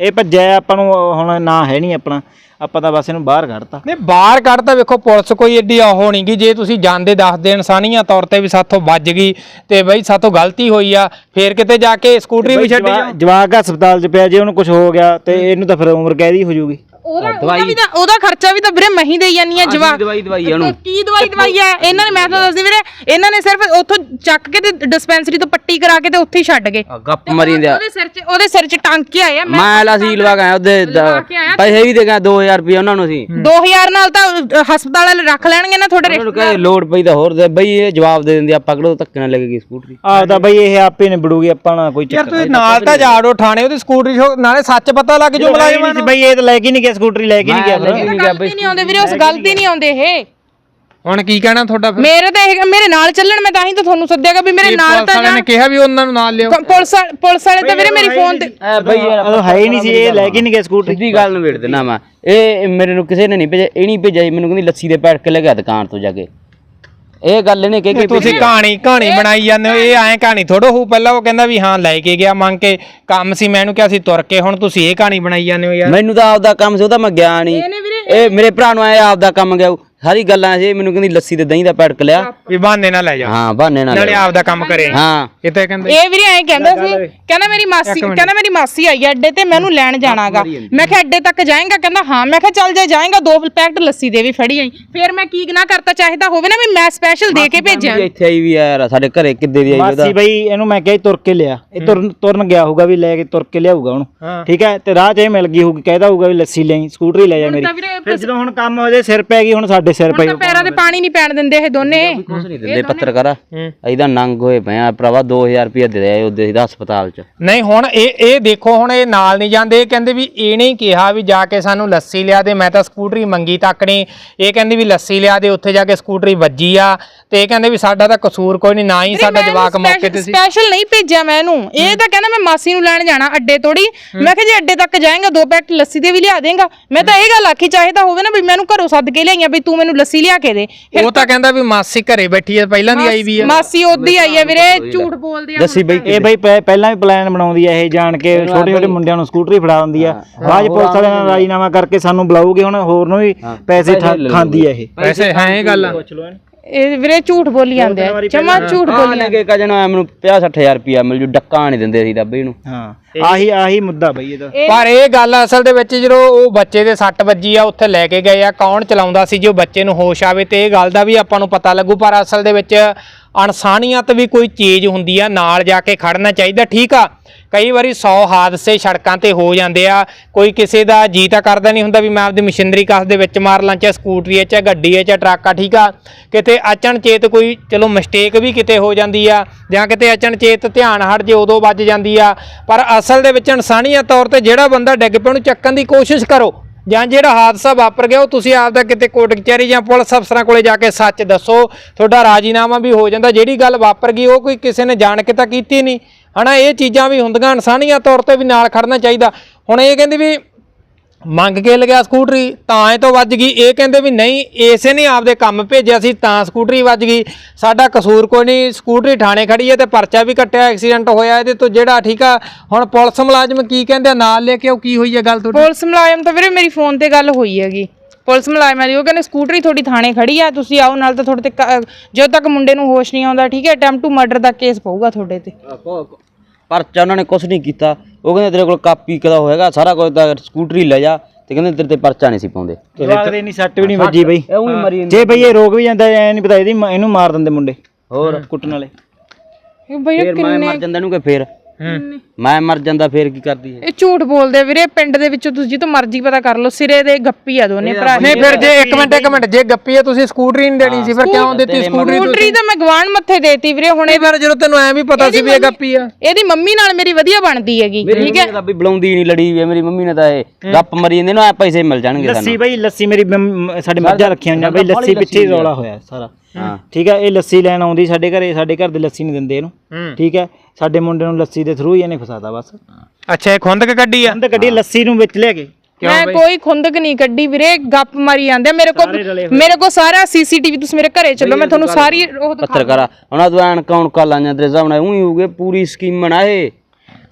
[SPEAKER 4] ਇਹ ਭੱਜਿਆ ਆਪਾਂ ਨੂੰ ਹੁਣ ਨਾ ਹੈ ਨਹੀਂ ਆਪਣਾ। ਆਪਾਂ ਤਾਂ ਬਸ ਇਹਨੂੰ ਬਾਹਰ ਕੱਢਤਾ।
[SPEAKER 2] ਨਹੀਂ ਬਾਹਰ ਕੱਢਤਾ ਵੇਖੋ ਪੁਲਿਸ ਕੋਈ ਏਡੀ ਉਹ ਨਹੀਂ ਗੀ ਜੇ ਤੁਸੀਂ ਜਾਂਦੇ ਦੱਸਦੇ ਇਨਸਾਨੀਆਂ ਤੌਰ ਤੇ ਵੀ ਸਾਥੋਂ ਵੱਜ ਗਈ ਤੇ ਬਈ ਸਾਥੋਂ ਗਲਤੀ ਹੋਈ ਆ ਫੇਰ ਕਿਤੇ ਜਾ ਕੇ ਸਕੂਟਰੀ ਵੀ ਛੱਡੀ
[SPEAKER 4] ਜਵਾ- ਜਵਾਕ ਹਸਪਤਾਲ 'ਚ ਪਿਆ ਜੇ ਉਹਨੂੰ ਕੁਝ ਹੋ ਗਿਆ ਤੇ ਇਹਨੂੰ ਤਾਂ ਫਿਰ ਉਮਰ ਕੈਦ ਹੀ ਹੋ ਜਾਊਗੀ।
[SPEAKER 1] ਉਹਦਾ ਉਹਦਾ ਵੀ ਤਾਂ ਉਹਦਾ ਖਰਚਾ ਵੀ ਤਾਂ ਵੀਰੇ ਮੈਂ ਹੀ ਦੇਈ ਜਾਨੀ ਆ ਜਵਾਬ।
[SPEAKER 3] ਦਵਾਈ ਦਵਾਈ ਉਹਨੂੰ।
[SPEAKER 1] ਕੀ ਦਵਾਈ ਦਵਾਈ ਆ? ਇਹਨਾਂ ਨੇ ਮੈਂ ਤਾਂ ਦੱਸਦੀ ਵੀਰੇ ਇਹਨਾਂ ਨੇ ਸਿਰਫ ਉੱਥੋਂ ਚੱਕ ਕੇ ਤੇ ਡਿਸਪੈਂਸਰੀ ਤੋਂ ਪੱਟੀ ਕਰਾ ਕੇ ਤੇ ਉੱਥੇ ਹੀ ਛੱਡ ਗਏ।
[SPEAKER 3] ਗੱਪ ਮਰੀ ਦੇ
[SPEAKER 1] ਉਹਦੇ ਸਿਰ 'ਚ ਉਹਦੇ ਸਿਰ 'ਚ ਟਾਂਕੇ ਆਏ ਆ।
[SPEAKER 3] ਮੈਂ ਲਵਾ ਗਿਆ ਉਹਦੇ ਦ-
[SPEAKER 1] ਕੇ ਆਇਆ।
[SPEAKER 3] ਪੈਸੇ ਵੀ ਦੇ ਗਿਆ 2000 ਰੁਪਏ ਉਹਨਾਂ ਨੂੰ ਸੀ
[SPEAKER 1] 2000 ਨਾਲ ਤਾਂ ਹਸਪਤਾਲ ਵਾਲੇ ਰੱਖ ਲੈਣਗੇ ਨਾ ਤੁਹਾਡੇ
[SPEAKER 3] ਉਹਨਾਂ ਨੂੰ ਕਹੇ ਲੋਡ ਪਈ ਤਾਂ ਹੋਰ ਦੇ ਬਈ ਇਹ ਜਵਾਬ ਦੇ ਦਿੰਦੀ ਆਪਾਂ ਕਿਹੜਾ ਧੱਕੇ ਨਾਲ ਲੱਗੇਗੀ ਸਕੂਟਰੀ?
[SPEAKER 4] ਆਪਦਾ ਬਈ ਇਹ ਆਪੇ ਨਿਬੜੂਗੀ ਆਪਾਂ ਨਾਲ ਕੋਈ
[SPEAKER 2] ਯਾਰ
[SPEAKER 4] ਚੱਕਰ
[SPEAKER 2] ਤੁਸੀਂ ਨਾਲ ਤਾਂ ਜਾੜੋ ਥਾਣੇ ਉਹਦੀ ਸਕੂਟਰੀ ਸ਼ੋ- ਨਾਲੇ ਸੱਚ ਪਤਾ ਲੱਗ ਜੋ ਮੁਲਾਜ਼ਮਾਂ
[SPEAKER 4] ਸੀ ਬਈ ਇਹ ਤਾਂ ਲੈ ਕੇ ਨਹੀਂ ਗਿਆ ਸਕੂਟਰੀ ਲੈ ਕੇ ਨਹੀਂ ਗਿਆ ਫਿਰ।
[SPEAKER 1] ਗਲਤੀ ਨਹੀਂ ਆਉਂਦੇ ਵੀਰੇ ਉਸ ਗਲਤੀ ਨਹੀਂ ਆਉਂਦੇ ਇਹ।
[SPEAKER 2] ਹੁਣ ਕੀ ਕਹਿਣਾ ਤੁਹਾਡਾ ਫਿਰ?
[SPEAKER 1] ਮੇਰੇ ਤਾਂ ਇਹ ਮੇਰੇ ਨਾਲ ਚੱਲਣ ਮੈਂ ਤਾਂ ਹੀ ਤਾਂ ਤੁਹਾਨੂੰ ਸੱਦਿਆਗਾ ਵੀ ਮੇਰੇ ਨਾਲ
[SPEAKER 2] ਪੁਲਿਸ
[SPEAKER 1] ਤਾਂ
[SPEAKER 2] ਵਾਲਿਆਂ ਨੇ ਕਿਹਾ ਵੀ ਉਹਨਾਂ ਨੂੰ ਨਾਲ ਲਿਓ
[SPEAKER 1] ਪੁਲਿਸ ਪੁਲਿਸ ਵਾਲੇ ਤਾਂ ਵੀਰੇ ਮੇਰੀ ਫੋਨ ਤੇ
[SPEAKER 3] ਐ ਬਈ ਯਾਰ
[SPEAKER 4] ਉਹ ਹੈ ਹੀ ਨਹੀਂ ਸੀ ਇਹ ਲੈ ਕੇ ਨਹੀਂ ਗਿਆ ਸਕੂਟਰੀ।
[SPEAKER 3] ਸਿੱਧੀ ਗੱਲ ਨੂੰ ਵੇੜ ਦੇਣਾ ਮੈਂ। ਇਹ ਮੇਰੇ ਨੂੰ ਕਿਸੇ ਨੇ ਨਹੀਂ ਭੇਜਿਆ ਇਹ ਨਹੀਂ ਭੇਜਿਆ ਮੈਨੂੰ ਕਹਿੰਦੀ ਲੱਸੀ ਦੇ ਪੈੜ ਕੇ ਲੈ ਗਿਆ ਦੁਕਾਨ ਤੋਂ ਜਾ ਕੇ। ਇਹ ਗੱਲ ਇਹਨੇ ਕਹਿ ਕੇ
[SPEAKER 2] ਤੁਸੀਂ ਕਹਾਣੀ ਕਹਾਣੀ ਬਣਾਈ ਜਾਂਦੇ ਹੋ ਇਹ ਐਂ ਕਹਾਣੀ ਥੋੜੋ ਹੋ ਪਹਿਲਾਂ ਉਹ ਕਹਿੰਦਾ ਵੀ ਹਾਂ ਲੈ ਕੇ ਗਿਆ ਮੰਗ ਕੇ ਕੰਮ ਸੀ ਮੈਨੂੰ ਕਿਹਾ ਸੀ ਤੁਰ ਕੇ ਹੁਣ ਤੁਸੀਂ ਇਹ ਕਹਾਣੀ ਬਣਾਈ ਜਾਂਦੇ ਹੋ ਯਾਰ।
[SPEAKER 3] ਮੈਨੂੰ ਤਾਂ ਆਪਦਾ ਕੰਮ ਸੀ ਉਹਦਾ ਮੈਂ ਗਿਆ ਨਹੀਂ। ਇਹ ਮੇਰੇ ਭਰਾ ਨੂੰ ਆਇਆ ਆਪਦਾ ਕੰਮ ਗਿਆ ਸਾਰੀ ਗੱਲਾਂ ਸੀ ਮੈਨੂੰ ਕਹਿੰਦੀ ਲੱਸੀ ਤੇ ਦਹੀਂ ਦਾ ਪੈਕਟ ਲਿਆ।
[SPEAKER 2] ਵੀ ਬਹਾਨੇ ਨਾਲ ਲੈ ਜਾ।
[SPEAKER 3] ਹਾਂ ਬਹਾਨੇ ਨਾਲ
[SPEAKER 2] ਨਾਲੇ
[SPEAKER 3] ਲਿਆ।
[SPEAKER 2] ਆਪਦਾ ਕੰਮ ਕਰੇ।
[SPEAKER 3] ਹਾਂ।
[SPEAKER 2] ਇਹ ਤਾਂ ਕਹਿੰਦੇ
[SPEAKER 1] ਇਹ ਵੀਰੇ ਐਂ ਕਹਿੰਦਾ ਸੀ ਕਹਿੰਦਾ ਮੇਰੀ ਮਾਸੀ ਕਹਿੰਦਾ ਮੇਰੀ ਮਾਸੀ ਆਈ ਆ ਅੱਡੇ ਤੇ ਮੈਂ ਉਹਨੂੰ ਲੈਣ ਜਾਣਾਗਾ। ਮੈਂ ਕਿਹਾ ਅੱਡੇ ਤੱਕ ਜਾਏਗਾ? ਕਹਿੰਦਾ ਹਾਂ। ਮੈਂ ਕਿਹਾ ਚੱਲ ਜੇ ਜਾਏਗਾ ਦੋ ਪੈਕਟ ਲੱਸੀ ਦੇ ਵੀ ਫੜੀ ਆਈ। ਫਿਰ ਮੈਂ ਕੀ ਨਾ ਕਰਤਾ ਚਾਹੀਦਾ ਹੋਵੇ ਨਾ ਵੀ ਮੈਂ ਸਪੈਸ਼ਲ ਦੇ ਕੇ ਭੇਜਿਆ
[SPEAKER 3] ਵੀ ਇੱਥੇ ਆਈ ਵੀ ਆ ਯਾਰ ਸਾਡੇ ਘਰੇ ਕਿੱਦੇ ਦੀ ਆਈ ਉਹਦਾ?
[SPEAKER 4] ਮਾਸੀ ਬਈ ਇਹਨੂੰ ਮੈਂ ਕਿਹਾ ਤੁਰ ਕੇ ਲਿਆ। ਇਹ ਤੁਰਨ ਤੁਰਨ ਗਿਆ ਹੋਊਗਾ ਵੀ ਲੈ ਕੇ ਤੁਰ ਕੇ ਲਿਆਊਗਾ ਉਹਨੂੰ। ਠੀਕ ਹੈ? ਤੇ ਰਾਹ 'ਚ ਇਹ ਮਿਲ ਗਈ ਹੋਊਗੀ ਕਹਿਦਾ ਹੋਊਗਾ ਵੀ ਲੱਸੀ ਲਈ ਸਕੂਟਰੀ ਲੈ ਜਾ ਮੇਰੀ
[SPEAKER 1] ਤਾਂ ਵੀਰੇ
[SPEAKER 4] ਫਿਰ ਜਦੋਂ ਹੁਣ ਕੰਮ ਹੋ ਜਾਏ ਸਿਰ ਪੈ ਗਈ ਹੁਣ ਸਾਡੇ ਸਿਰ ਪਈ
[SPEAKER 1] ਤਾਂ ਪੈਰਾਂ ਤੇ ਪਾਣੀ ਨਹੀਂ ਪੈਣ ਦਿੰਦੇ ਇਹ ਦੋਨੇ।
[SPEAKER 3] ਕੁਛ ਨਹੀਂ ਦਿੰਦੇ ਪੱਤਰਕਾਰ। ਤਾਂ ਨੰਗ ਹੋਏ ਪਏ ਆ ਭਰਾਵਾ 2000 ਰੁਪਏ ਦੇ ਰਹੇ ਉਹਦੇ ਦਾ ਹਸਪਤਾਲ 'ਚ।
[SPEAKER 2] ਨਹੀਂ ਹੁਣ ਇਹ ਇਹ ਦੇਖੋ ਹੁਣ ਇਹ ਨਾਲ ਨਹੀਂ ਜਾਂਦੇ। ਇਹ ਕਹਿੰਦੇ ਵੀ ਇਹਨੇ ਹੀ ਕਿਹਾ ਵੀ ਜਾ ਕੇ ਸਾਨੂੰ ਲੱਸੀ ਲਿਆ ਦੇ ਮੈਂ ਤਾਂ ਸਕੂਟਰੀ ਮੰਗੀ ਤੱਕ ਨਹੀਂ। ਇਹ ਕਹਿੰਦੀ ਵੀ ਲੱਸੀ ਲਿਆ ਦੇ ਉੱਥੇ ਜਾ ਕੇ ਸਕੂਟਰੀ ਵੱਜੀ ਆ। ਤੇ ਇਹ ਕਹਿੰਦੇ ਵੀ ਸਾਡਾ ਤਾਂ ਕਸੂਰ ਕੋਈ ਨਹੀਂ ਨਾ ਹੀ ਸਾਡਾ ਜਵਾਕ ਮੌਕੇ ਤੇ ਸੀ।
[SPEAKER 1] ਸਪੈਸ਼ਲ ਨਹੀਂ ਭੇਜਿਆ ਮੈਂ ਇਹਨੂੰ। ਇਹ ਤਾਂ ਕਹਿੰਦਾ ਮੈਂ ਮਾਸੀ ਨੂੰ ਲੈਣ ਜਾਣਾ ਅੱਡੇ ਤੋੜੀ। ਮੈਂ ਕਿਹਾ ਜੇ ਅੱਡੇ ਤੱਕ ਜਾਏਗਾ ਦੋ ਪੈਕਟ ਲੱਸੀ ਦੇ ਵੀ ਲਿਆ ਦੇਗਾ। ਮੈਂ ਤਾਂ ਇਹ ਗੱਲ ਆਖੀ ਚਾਹੀਦਾ ਹੋਵੇ ਨਾ ਵੀ ਮੈਨੂੰ ਘਰੋਂ ਸੱਦ ਕੇ ਲਿਆਈਆਂ ਵੀ ਤੂੰ ਮੈਨੂੰ ਲੱਸੀ ਲਿਆ ਕੇ ਦੇ।
[SPEAKER 2] ਉਹ ਤਾਂ ਕਹਿੰਦਾ ਵੀ ਮਾਸੀ ਘਰੇ ਬੈਠੀ ਹੈ ਪਹਿਲਾਂ ਦੀ ਆਈ ਵੀ ਆ।
[SPEAKER 1] ਮਾਸੀ ਉਹਦੀ ਆਈ ਹੈ ਵੀਰੇ ਝੂਠ ਬੋਲਦੇ ਆ
[SPEAKER 3] ਦੱਸੀ ਬਈ
[SPEAKER 4] ਇਹ ਬਈ ਪਹਿ- ਪਹਿਲਾਂ ਵੀ ਪਲਾਨ ਬਣਾਉਂਦੀ ਹੈ ਇਹ ਜਾਣ ਕੇ ਛੋਟੇ ਛੋਟੇ ਮੁੰਡਿਆਂ ਨੂੰ ਸਕੂਟਰੀ ਫੜਾ ਦਿੰਦੀ ਆ ਬਾਅਦ 'ਚ ਪੁਲਿਸ ਵਾਲਿਆਂ ਨਾਲ ਰਾਜੀਨਾਮਾ ਕਰਕੇ ਸਾਨੂੰ ਬੁਲਾਊਗੇ ਹੁਣ ਹੋਰ ਨੂੰ ਵੀ ਪੈਸੇ ਠਾ- ਖਾਂਦੀ ਆ ਇਹ।
[SPEAKER 2] ਵੈਸੇ ਹੈ ਇਹ ਗੱਲ। ਆ
[SPEAKER 1] ਇਹ ਵੀਰੇ ਝੂਠ ਬੋਲੀ ਜਾਂਦੇ ਆ। ਜਮਾ ਝੂਠ ਬੋਲੀ
[SPEAKER 3] ਨੇ ਕਿ ਕਜਨ ਮੈਨੂੰ 50 60000 ਰੁਪਿਆ ਮਿਲ ਜੂ ਡੱਕਾ ਨਹੀਂ ਦਿੰਦੇ ਸੀ ਦੱਬੇ ਨੂੰ।
[SPEAKER 4] ਹਾਂ ਆਹੀ ਆਹੀ ਮੁੱਦਾ ਬਈ ਇਹਦਾ।
[SPEAKER 2] ਪਰ ਇਹ ਗੱਲ ਅਸਲ ਦੇ ਵਿੱਚ ਜਦੋਂ ਉਹ ਬੱਚੇ ਦੇ ਸੱਟ ਵੱਜੀ ਆ ਉੱਥੇ ਲੈ ਕੇ ਗਏ ਆ ਕੌਣ ਚਲਾਉਂਦਾ ਸੀ ਜੋ ਬੱਚੇ ਨੂੰ ਹੋਸ਼ ਆਵੇ ਤੇ ਇਹ ਗੱਲ ਦਾ ਵੀ ਆਪਾਂ ਨੂੰ ਪਤਾ ਲੱਗੂ ਪਰ ਅਸਲ ਦੇ ਵਿੱਚ ਅਣਸਾਨੀਅਤ ਵੀ ਕੋਈ ਚੀਜ਼ ਹੁੰਦੀ ਆ ਨਾਲ ਜਾ ਕੇ ਖੜਨਾ ਚਾਹੀਦਾ ਠੀਕ ਆ? ਕਈ ਵਾਰੀ 100 ਹਾਦਸੇ ਸੜਕਾਂ ਤੇ ਹੋ ਜਾਂਦੇ ਆ, ਕੋਈ ਕਿਸੇ ਦਾ ਜੀ ਤਾਂ ਕਰਦਾ ਨਹੀਂ ਹੁੰਦਾ ਵੀ ਮੈਂ ਆਪਦੀ ਮਸ਼ੀਨਰੀ ਕਸ ਦੇ ਵਿੱਚ ਮਾਰ ਲਾਂ, ਚਾਹੇ ਸਕੂਟਰੀ ਹੈ, ਚਾਹੇ ਗੱਡੀ ਹੈ, ਚਾਹੇ ਟਰੱਕ ਆ, ਠੀਕ ਆ। ਕਿਤੇ ਅਚਨਚੇਤ ਕੋਈ, ਚਲੋ ਮਿਸਟੇਕ ਵੀ ਕਿਤੇ ਹੋ ਜਾਂਦੀ ਆ, ਜਾਂ ਕਿਤੇ ਅਚਨਚੇਤ ਧਿਆਨ ਹਟ ਜੇ ਉਦੋਂ ਵੱਜ ਜਾਂਦੀ ਆ। ਪਰ ਅਸਲ ਦੇ ਵਿੱਚ ਇਨਸਾਨੀਅਤ ਤੌਰ ਤੇ ਜਿਹੜਾ ਬੰਦਾ ਡਿੱਗ ਪਿਆ ਉਹਨੂੰ ਚੱਕਣ ਦੀ ਕੋਸ਼ਿਸ਼ ਕਰੋ, ਜਾਂ ਜਿਹੜਾ ਹਾਦਸਾ ਵਾਪਰ ਗਿਆ ਉਹ ਤੁਸੀਂ ਆਪਦਾ ਕਿਤੇ ਕੋਰਟ ਕਚਹਿਰੀ ਜਾਂ ਪੁਲਿਸ ਅਫਸਰਾਂ ਕੋਲੇ ਜਾ ਕੇ ਸੱਚ ਦੱਸੋ। ਤੁਹਾਡਾ ਰਾਜੀਨਾਮਾ ਵੀ ਹੋ ਜਾਂਦਾ, ਜਿਹੜੀ ਗੱਲ ਵਾਪਰ ਗਈ ਉਹ ਕੋਈ ਕਿਸੇ ਨੇ ਜਾਣ ਕੇ ਤਾਂ ਕੀਤੀ ਨਹੀਂ। ਹਨਾ ਇਹ ਚੀਜ਼ਾਂ ਵੀ ਹੁੰਦੀਆਂ ਇਨਸਾਨੀਅਤ ਤੌਰ ਤੇ ਵੀ ਨਾਲ ਖੜਨਾ ਚਾਹੀਦਾ। ਹੁਣ ਇਹ ਕਹਿੰਦੇ ਵੀ ਮੰਗ ਕੇ ਲਗਿਆ ਸਕੂਟਰੀ ਤਾਂ ਇਹ ਤੋਂ ਵੱਜ ਗਈ। ਇਹ ਕਹਿੰਦੇ ਵੀ ਨਹੀਂ ਇਸੇ ਨੇ ਆਪਦੇ ਕੰਮ ਭੇਜਿਆ ਸੀ ਤਾਂ ਸਕੂਟਰੀ ਵੱਜ ਗਈ। ਸਾਡਾ ਕਸੂਰ ਕੋਈ ਨਹੀਂ ਸਕੂਟਰੀ ਥਾਣੇ ਖੜੀ ਹੈ ਤੇ ਪਰਚਾ ਵੀ ਕੱਟਿਆ ਐਕਸੀਡੈਂਟ ਹੋਇਆ ਇਹਦੇ ਤੋਂ ਜਿਹੜਾ ਠੀਕ ਆ। ਹੁਣ ਪੁਲਿਸ ਮੁਲਾਜ਼ਮ ਕੀ ਕਹਿੰਦੇ ਆ, ਨਾਲ ਲੈ ਕੇ ਉਹ ਕੀ ਹੋਈ ਹੈ ਗੱਲ ਤੁਹਾਡੀ?
[SPEAKER 1] ਪੁਲਿਸ ਮੁਲਾਜ਼ਮ ਤਾਂ ਵੀਰੇ ਮੇਰੀ ਫੋਨ ਤੇ ਗੱਲ ਹੋਈ ਹੈਗੀ। ਪੁਲਿਸ ਮੁਲਾਜ਼ਮਾਂ ਦੀ ਉਹ ਕਹਿੰਦੇ ਸਕੂਟਰੀ ਤੁਹਾਡੀ ਥਾਣੇ ਖੜੀ ਆ ਤੁਸੀਂ ਆਓ ਨਾਲ ਤਾਂ ਤੁਹਾਡੇ ਤੇ ਕ- ਜਦੋਂ ਤੱਕ ਮੁੰਡੇ ਨੂੰ ਹੋਸ਼ ਨਹੀਂ ਆਉਂਦਾ ਠੀਕ ਹੈ ਅਟੈਂਪਟ ਟੂ ਮਰਡਰ ਦਾ ਕੇਸ ਪਊਗਾ ਤੁਹਾਡੇ ਤੇ।
[SPEAKER 3] ਪਰਚਾ ਉਹਨਾਂ ਨੇ ਕੁਝ ਨਹੀਂ ਕੀਤਾ। ਉਹ ਕਹਿੰਦੇ ਤੇਰੇ ਕੋਲ ਕਾਪੀ ਕਦਾ ਹੋਏਗਾ ਸਾਰਾ ਕੁਝ ਤਾਂ ਸਕੂਟਰੀ ਲੈ ਜਾ ਤੇ ਕਹਿੰਦੇ ਤੇਰੇ ਤੇ ਪਰਚਾ ਨਹੀਂ ਸੀ ਪਾਉਂਦੇ।
[SPEAKER 4] ਜਵਾਕ ਦੇ ਨਹੀਂ ਸੱਟ ਵੀ ਨਹੀਂ ਵੱਜੀ ਬਈ।
[SPEAKER 3] ਇਹ ਉਹੀ ਮਰੀ
[SPEAKER 4] ਜੇ ਬਈ ਇਹ ਰੋਕ ਵੀ ਜਾਂਦਾ ਐ ਨਹੀਂ ਪਤਾ ਇਹਦੀ ਮ- ਇਹਨੂੰ ਮਾਰ ਦਿੰਦੇ ਮੁੰਡੇ।
[SPEAKER 3] ਹੋਰ।
[SPEAKER 4] ਕੁੱਟਣ ਵਾਲੇ।
[SPEAKER 1] ਇਹ ਬਈ
[SPEAKER 3] ਫੇਰ ਮੈਂ ਮਰ ਜਾਂਦਾ ਇਹਨੂੰ ਕਿ ਫੇਰ? ਮੈਂ ਮਰ ਜਾਂਦਾ ਫੇਰ ਕੀ ਕਰਦੀ ਹੈ
[SPEAKER 1] ਇਹ ਝੂਠ ਬੋਲਦੇ ਆ ਵੀਰੇ ਪਿੰਡ ਦੇ ਵਿੱਚੋਂ ਤੁਸੀਂ ਜਿੱਤੋਂ ਮਰਜ਼ੀ ਪਤਾ ਕਰ ਲਓ ਸਿਰੇ ਦੇ ਗੱਪੀ ਆ ਦੋਨੇ ਭਰਾ
[SPEAKER 2] ਨਹੀਂ ਫਿਰ ਜੇ ਇੱਕ ਮਿੰਟ ਇੱਕ ਮਿੰਟ ਜੇ ਗੱਪੀ ਹੈ ਤੁਸੀਂ ਸਕੂਟਰੀ ਨਹੀਂ ਦੇਣੀ ਸੀ ਫਿਰ ਕਿਉਂ ਦਿੱਤੀ ਸਕੂਟਰੀ
[SPEAKER 1] ਸਕੂਟਰੀ ਤਾਂ ਮੈਂ ਗਵਾਂਢ ਮੱਥੇ ਦੇਤੀ ਵੀਰੇ ਹੁਣ
[SPEAKER 2] ਨਹੀਂ ਫਿਰ ਜਦੋਂ ਤੈਨੂੰ ਐ ਵੀ ਪਤਾ ਸੀ ਵੀ ਇਹ ਗੱਪੀ ਆ।
[SPEAKER 1] ਇਹਦੀ ਮੰਮੀ ਨਾਲ ਮੇਰੀ ਵਧੀਆ ਬਣਦੀ ਹੈਗੀ
[SPEAKER 3] ਮੇਰੀ ਮੰਮੀ ਨੇ ਤਾਂ ਵੀ ਬੁਲਾਉਂਦੀ ਨਹੀਂ ਲੜੀ ਵੀ ਮੇਰੀ ਮੰਮੀ ਨੇ ਤਾਂ ਇਹ। ਗੱਪ ਮਰੀ ਜਾਂਦੇ ਨਾ ਪੈਸੇ ਮਿਲ ਜਾਣਗੇ
[SPEAKER 4] ਲੱਸੀ
[SPEAKER 3] ਸਾਨੂੰ।
[SPEAKER 4] ਬਈ ਲੱਸੀ ਮੇਰੀ ਮੰਮ- ਸਾਡੇ ਮੱਝਾਂ ਰੱਖੀਆਂ ਹੋਈਆਂ ਬਈ ਲੱਸੀ ਪਿੱਛੇ ਰੌਲਾ ਹੋਇਆ ਸਾਰਾ।
[SPEAKER 3] ਹਾਂ।
[SPEAKER 4] ਠੀਕ ਹੈ ਇਹ ਲੱਸੀ ਲੈਣ ਆਉਂਦੀ ਸਾਡੇ ਘਰੇ ਸਾਡੇ ਘਰ ਦੇ ਲੱਸੀ ਨਹੀਂ ਦਿੰਦੇ ਇਹਨੂੰ। ਠੀਕ ਹੈ ਸਾਡੇ ਮੁੰਡੇ ਨੂੰ ਲੱਸੀ ਦੇ ਥਰੂ ਹੀ ਇਹਨੇ ਫਸਾਤਾ ਬਸ।
[SPEAKER 2] ਅੱਛਾ ਇਹ ਖੁੰਦਕ ਕੱਢੀ ਆ?
[SPEAKER 4] ਅੰਦਰ ਕੱਢੀ ਲੱਸੀ ਨੂੰ ਵਿੱਚ ਲੈ ਕੇ।
[SPEAKER 1] ਮੈਂ ਕੋਈ ਖੁੰਦਕ ਨਹੀਂ ਕੱਢੀ ਵੀਰੇ ਗੱਪ ਮਾਰੀ ਜਾਂਦੇ। ਮੇਰੇ ਕੋਲ ਮੇਰੇ ਕੋਲ ਸਾਰਾ ਸੀਸੀਟੀਵੀ ਤੁਸੀਂ ਮੇਰੇ ਘਰੇ ਚੱਲੋ ਮੈਂ ਤੁਹਾਨੂੰ ਸਾਰੀ ਉਹ ਦਿਖਾ-
[SPEAKER 3] ਪੱਤਰਕਾਰ ਉਹਨਾਂ ਤੋਂ ਐਨ ਕੌਣ ਕਾ ਲਾਈਆਂ ਤੇਰੇ ਸਾਹਮਣੇ ਉਹੀ ਹੋਊਗੇ ਪੂਰੀ ਸਕੀਮ ਬਣਾ